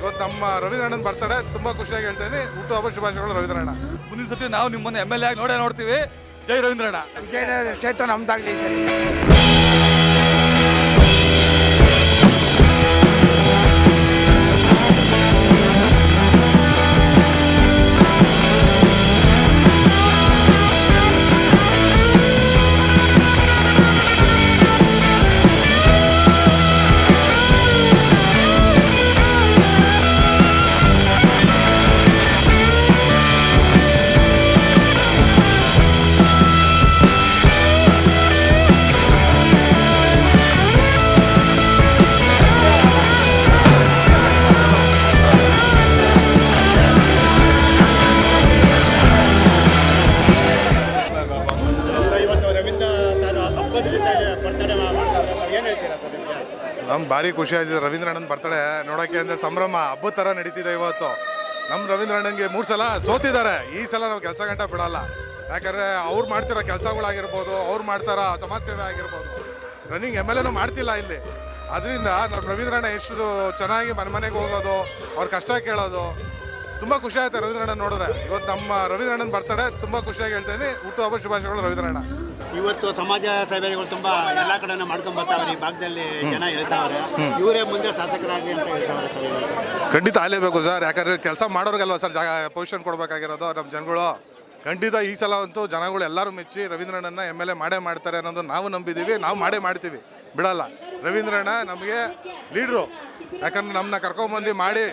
ಇವತ್ತು ನಮ್ಮ ರವೀಂದ್ರಣ್ಣನ ಬರ್ತಡೆ ತುಂಬ ಖುಷಿಯಾಗಿ ಹೇಳ್ತೇನೆ. ಹುಟ್ಟುಹಬ್ಬ ಶುಭಾಶಯಗಳು ರವೀಂದ್ರಣ್ಣ. ಮುಂದಿನ ಸತಿ ನಾವು ನಿಮ್ಮನ್ನ ಎಂ ಎಲ್ ಎ ಆಗಿ ನೋಡೇ ನೋಡ್ತೀವಿ. ಜೈ ರವೀಂದ್ರಣ್ಣ. ವಿಜಯನಗರ ಕ್ಷೇತ್ರ ನಮ್ದಾಗ್ಲಿ ಸರಿ. ನಿಮಗೆ? ಭಾರಿ ಖುಷಿ ಆಯ್ತಿದೆ ರವೀಂದ್ರಣ್ಣನ ಬರ್ತಡೆ ನೋಡೋಕ್ಕೆ ಅಂದರೆ ಸಂಭ್ರಮ ಹಬ್ಬದ ಥರ ನಡೀತಿದೆ ಇವತ್ತು. ನಮ್ಮ ರವೀಂದ್ರಣ್ಣನಿಗೆ ಮೂರು ಸಲ ಸೋತಿದ್ದಾರೆ. ಈ ಸಲ ನಾವು ಕೆಲಸ ಗಂಟ ಬಿಡಲ್ಲ. ಯಾಕಂದರೆ ಅವ್ರು ಮಾಡ್ತಿರೋ ಕೆಲಸಗಳಾಗಿರ್ಬೋದು, ಅವ್ರು ಮಾಡ್ತಾರೋ ಸಮಾಜ ಸೇವೆ ಆಗಿರ್ಬೋದು ರನ್ನಿಂಗ್ ಎಂ ಎಲ್ ಎನೂ ಮಾಡ್ತಿಲ್ಲ ಇಲ್ಲಿ. ಅದರಿಂದ ನಮ್ಮ ರವೀಂದ್ರಣ್ಣ ಎಷ್ಟು ಚೆನ್ನಾಗಿ ಮನೆ ಮನೆಗೆ ಹೋಗೋದು, ಅವ್ರ ಕಷ್ಟ ಕೇಳೋದು, ತುಂಬ ಖುಷಿ ಆಯ್ತು ರವೀಂದ್ರಣ್ಣ ನೋಡಿದ್ರೆ. ಇವತ್ತು ನಮ್ಮ ರವೀಂದ್ರಣ್ಣನ ಬರ್ತಡೆ, ತುಂಬ ಖುಷಿಯಾಗಿ ಹೇಳ್ತೇನೆ ಹುಟ್ಟುಹಬ್ಬ ಶುಭಾಶಯಗಳು ರವೀಂದ್ರಣ್ಣ. ಇವತ್ತು ಸಮಾಜ ಸೇವೆಗಳು ತುಂಬಾ ಎಲ್ಲಾ ಕಡೆನೂ ಮಾಡ್ಕೊಂಡ್ ಬರ್ತಾವ್ರೆ, ಈ ಭಾಗದಲ್ಲಿ ಜನ ಹೇಳ್ತಾವ್ರೆ ಇವರೇ ಮುಂದೆ ಶಾಸಕರಾಗಿ ಅಂತ ಹೇಳ್ತಾವ್ರೆ ಖಂಡಿತ ಆಲೇಬೇಕು ಸರ್. ಯಾಕಂದ್ರೆ ಕೆಲಸ ಮಾಡೋರ್ಗಲ್ವಾ ಸರ್ ಜಾಗ ಪೊಸಿಷನ್ ಕೊಡಬೇಕಾಗಿರೋದು ನಮ್ಮ ಜನಗಳು. ಖಂಡಿತ ಈ ಸಲ ಅಂತೂ ಜನಗಳು ಎಲ್ಲರೂ ಮೆಚ್ಚಿ ರವೀಂದ್ರಣ್ಣನ ಎಂ ಎಲ್ ಎ ಮಾಡೇ ಮಾಡ್ತಾರೆ ಅನ್ನೋದು ನಾವು ನಂಬಿದ್ದೀವಿ ನಾವು ಮಾಡೇ ಮಾಡ್ತೀವಿ. ಬಿಡಲ್ಲ. ರವೀಂದ್ರಣ್ಣ ನಮಗೆ ಲೀಡ್ರು. ಯಾಕಂದ್ರೆ ನಮ್ಮನ್ನ ಕರ್ಕೊಂಬಂದು ಮಾಡಿ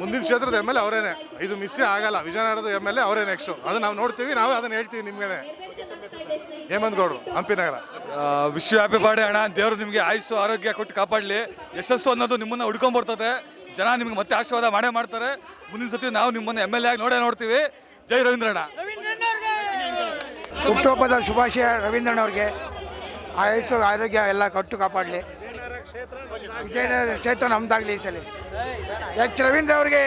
ಮುಂದಿನ ಕ್ಷೇತ್ರದ ಎಂ ಎಲ್ ಎ ಅವರೇನೆ. ಇದು ಮಿಸ್ಸೇ ಆಗಲ್ಲ. ವಿಜಯನಗರದ ಎಂ ಎಲ್ ಎ ಅವರೇ ನೆಕ್ಸ್ಟು ಅದು ನಾವು ನೋಡ್ತೀವಿ, ನಾವು ಅದನ್ನು ಹೇಳ್ತೀವಿ ನಿಮಗೇನೆ. ಹೇಮಂತ್ ಗೌಡ್ರು ಹಂಪಿ ನಗರ ವಿಶ್ವ ಹ್ಯಾಪಿ ಬರ್ಡೇ ಅಣ್ಣ. ದೇವರು ನಿಮಗೆ ಆಯುಸ್ಸು, ಆರೋಗ್ಯ ಕೊಟ್ಟು ಕಾಪಾಡಲಿ. ಯಶಸ್ಸು ಅನ್ನೋದು ನಿಮ್ಮನ್ನ ಹುಡ್ಕೊಂಡ್ಬರ್ತದೆ ಜನ ನಿಮ್ಗೆ ಮತ್ತೆ ಆಶೀರ್ವಾದ ಮಾಡೇ ಮಾಡ್ತಾರೆ. ಮುಂದಿನ ಸತಿ ನಾವು ನಿಮ್ಮನ್ನ ಎಂ ಎಲ್ ಎ ಆಗಿ ನೋಡೇ ನೋಡ್ತೀವಿ. ಜೈ ರವೀಂದ್ರಣ್ಣ. ಹುಟ್ಟುಹಬ್ಬದ ಶುಭಾಶಯ ಅವ್ರಿಗೆ ಆಯಸ್ಸು ಆರೋಗ್ಯ ಎಲ್ಲ ಕಟ್ಟು ಕಾಪಾಡಲಿ. ವಿಜಯನಗರ ಕ್ಷೇತ್ರ ನಮ್ದಾಗಲಿ ಈ ಸಲ. ಎಚ್ ರವೀಂದ್ರ ಅವ್ರಿಗೆ.